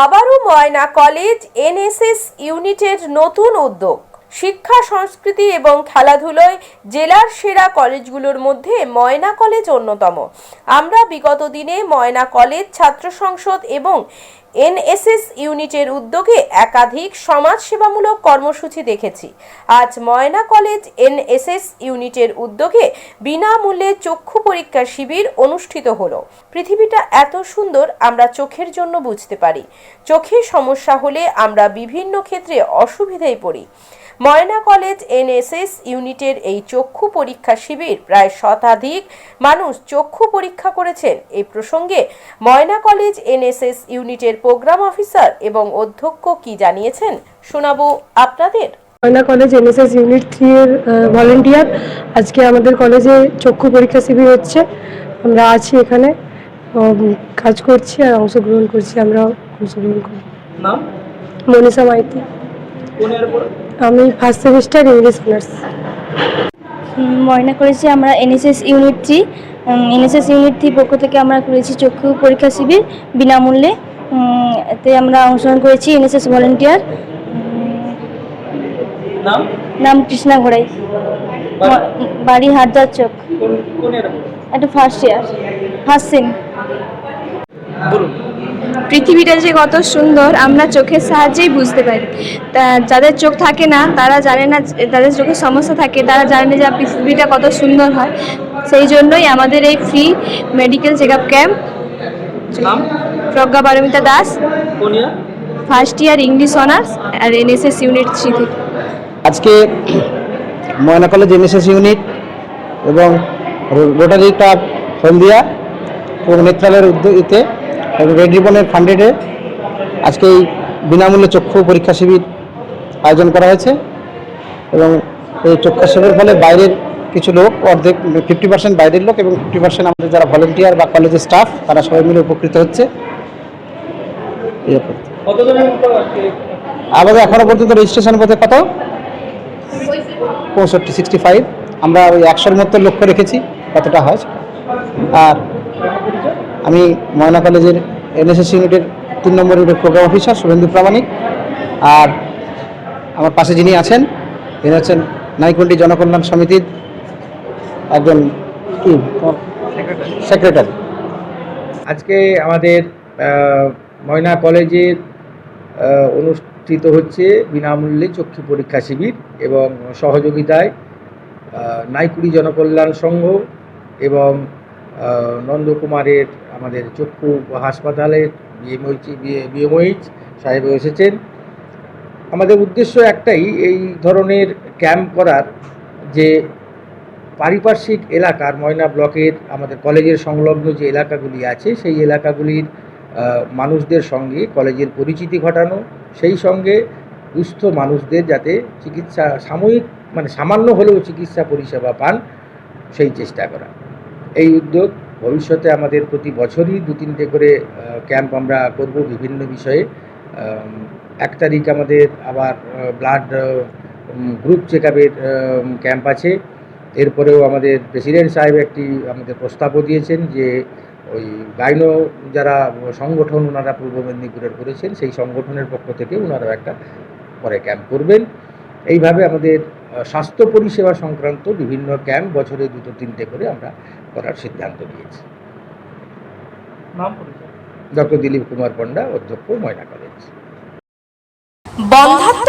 আবারও ময়না college, NSS ইউনিটের নতুন উদ্যোগ। শিক্ষা, সংস্কৃতি এবং খেলাধুলোয় জেলার সেরা কলেজগুলোর মধ্যে ময়না কলেজ অন্যতম। আমরা বিগত দিনে ময়না কলেজ ছাত্র সংসদ এবং এনএসএস ইউনিটের উদ্যোগে একাধিক সমাজসেবামূলক কর্মসূচি দেখেছি। আজ ময়না কলেজ এনএসএস ইউনিটের উদ্যোগে বিনামূল্যে চক্ষু পরীক্ষা শিবির অনুষ্ঠিত হলো। পৃথিবীটা এত সুন্দর, আমরা চোখের জন্য বুঝতে পারি। চোখের সমস্যা হলে আমরা বিভিন্ন ক্ষেত্রে অসুবিধায় পড়ি। ময়না কলেজ এনএসএস ইউনিটের এই চক্ষু পরীক্ষা শিবির প্রায় শতাধিক মানুষ চক্ষু পরীক্ষা করেছেন। এই প্রসঙ্গে ময়না কলেজ এনএসএস ইউনিটের প্রোগ্রাম অফিসার এবং অধ্যক্ষ কি জানিয়েছেন শোনাবো আপনাদের। Moyna college NSS unit three এর ভলেন্টিয়ার আজকে আমাদের কলেজে চক্ষু পরীক্ষা শিবির হচ্ছে। আমরা আছি এখানে কাজ করছি আর অংশগ্রহণ করছি আমরা অংশগ্রহণ করি নাম? মনীষা মাইতি। আমি first semester English honours Moyna করেছি আমরা NSS unit three NSS unit three পক্ষ থেকে আমরা করেছি চক্ষু পরীক্ষা শিবির বিনামূল্যে। এতে আমরা অংশগ্রহণ করেছি এনএসএস ভলেন্টিয়ার নাম? নাম কৃষ্ণা ঘোড়াই। বাড়ি? হাটদার চোখ একটা ফার্স্ট ইয়ার ফার্স্ট সেম পৃথিবীটা যে কত সুন্দর আমরা চোখের সাহায্যেই বুঝতে পারি। তা যাদের চোখ থাকে না তারা জানে না তাদের চোখের সমস্যা থাকে তারা জানে না যে পৃথিবীটা কত সুন্দর হয়। সেই জন্যই আমাদের এই free medical check up camp Pragya Paramita Das. First year English honours আর এনএসএস ইউনিট থ্রি থেকে। আজকে ময়না কলেজ এনএসএস ইউনিট এবং রোটারি ক্লাব হলদিয়া এবং নেত্রালয়ের উদ্যোগিতে এবং রেড রিবনের ফান্ডেডে আজকে এই বিনামূল্যে চক্ষু পরীক্ষা শিবির আয়োজন করা হয়েছে এবং এই চক্ষু শিবিরের ফলে বাইরের কিছু লোক অর্ধেক ফিফটি পার্সেন্ট বাইরের লোক এবং ফিফটি পার্সেন্ট আমাদের যারা ভলেন্টিয়ার বা কলেজের স্টাফ তারা সবাই মিলে উপকৃত হচ্ছে। আমাদের এখনও পর্যন্ত রেজিস্ট্রেশন পথে কত? পঁয়ষট্টি সিক্সটি ফাইভ আমরা ওই একশোর মতো লক্ষ্য রেখেছি কতটা হয়। আর আমি ময়না কলেজের এনএসএস ইউনিটের তিন নম্বর ইউনিটের প্রোগ্রাম অফিসার শুভেন্দু প্রামাণিক। আর আমার পাশে যিনি আছেন, তিনি হচ্ছেন নাইকুন্ডি জনকল্যাণ সমিতির একজন কি? সেক্রেটারি। আজকে আমাদের ময়না কলেজের অনুষ্ঠিত হচ্ছে বিনামূল্যে চক্ষু পরীক্ষা শিবির এবং সহযোগিতায় নাইকুড়ি জনকল্যাণ সংঘ এবং নন্দকুমারের আমাদের চক্ষু হাসপাতালের বিএমওইচ সাহেব এসেছেন। আমাদের উদ্দেশ্য একটাই, এই ধরনের ক্যাম্প করার যে পারিপার্শ্বিক এলাকার ময়না ব্লকের আমাদের কলেজের সংলগ্ন যে এলাকাগুলি আছে, সেই এলাকাগুলির মানুষদের সঙ্গে কলেজের পরিচিতি ঘটানো, সেই সঙ্গে দুস্থ মানুষদের যাতে চিকিৎসা সাময়িক মানে সামান্য হলেও চিকিৎসা পরিষেবা পান, সেই চেষ্টা করা। এই উদ্যোগ ভবিষ্যতে আমাদের প্রতি বছরই দু তিনটে করে ক্যাম্প আমরা করব বিভিন্ন বিষয়ে। এক তারিখ আমাদের আবার ব্লাড গ্রুপ চেক আপের ক্যাম্প আছে। এরপরেও আমাদের প্রেসিডেন্ট সাহেব একটি আমাদের প্রস্তাবও দিয়েছেন যে, ওই গাইনো যারা সংগঠন ওনারা পূর্ব মেদিনীপুরের করেছেন, সেই সংগঠনের পক্ষ থেকে ওনারাও একটা পরে ক্যাম্প করবেন। এইভাবে আমাদের স্বাস্থ্য পরিষেবা সংক্রান্ত বিভিন্ন ক্যাম্প বছরে দুটো তিনটে করে আমরা করার সিদ্ধান্ত নিয়েছি। ডক্টর দিলীপ কুমার পণ্ডা অধ্যক্ষ ময়না কলেজ। বন্ধাত্ম